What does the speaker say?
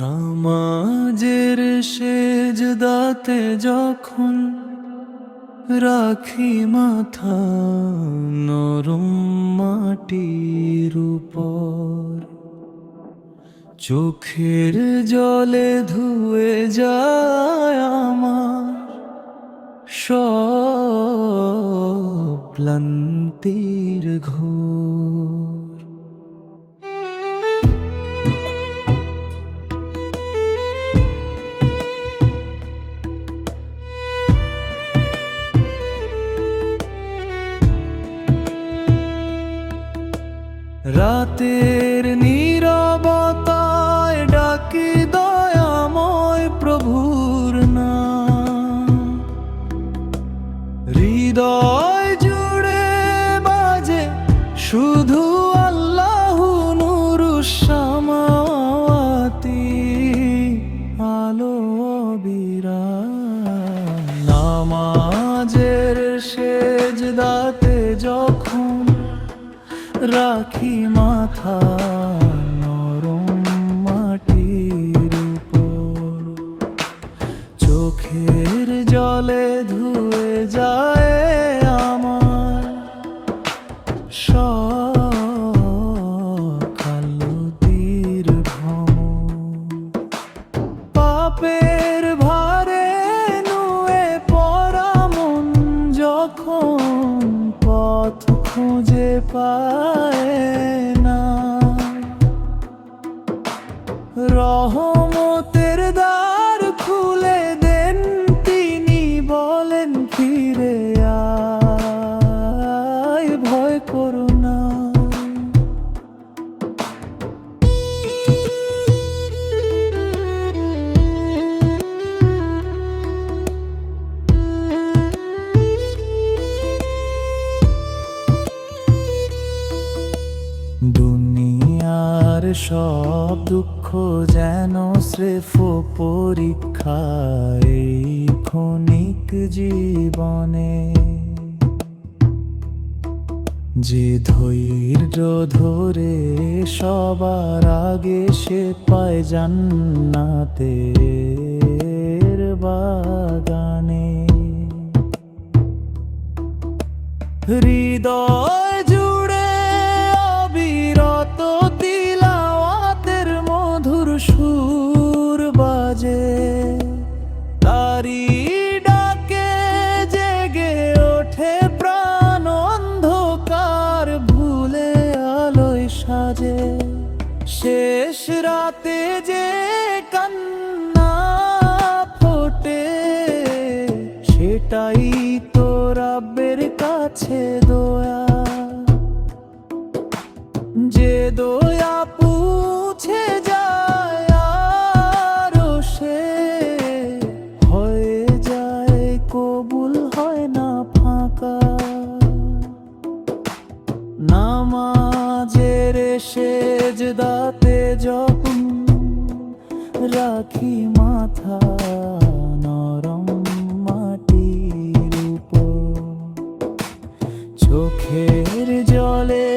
নামাজের সেজ দাতে যখন রাখি মাথা নরম মাটির উপর, চোখের জলে ধুয়ে যায় আমার সব প্লান্তির ঘোর। রাতের নীরবতায় ডাকি দয়াময় প্রভুর না হৃদয় জুড়ে বাজে শুধু আল্লাহ নুরুসামাওয়াতি, আলো বিরাম নামাজের যখন রাখি মাথা নরম মাটির উপর। চোখের জলে ধুয়ে যায় দুনিয়ার সব দুঃখ যেন স্রেফ পরীক্ষা এই ক্ষণিক জীবনে। যে ধৈর্য ধরে সবার আগে সে পায় জান্নাতের বাগানে। হৃদয় শেষ রাতে যে কান্না ফোটে, সেটাই তো রাবের কাছে দোয়া। যে দোয়া পুছে যায় সে, হয়ে যায় কবুল হয় না ফাঁকা। নামাজের রাখি মাথা নরম মাটির উপর। চোখের জলে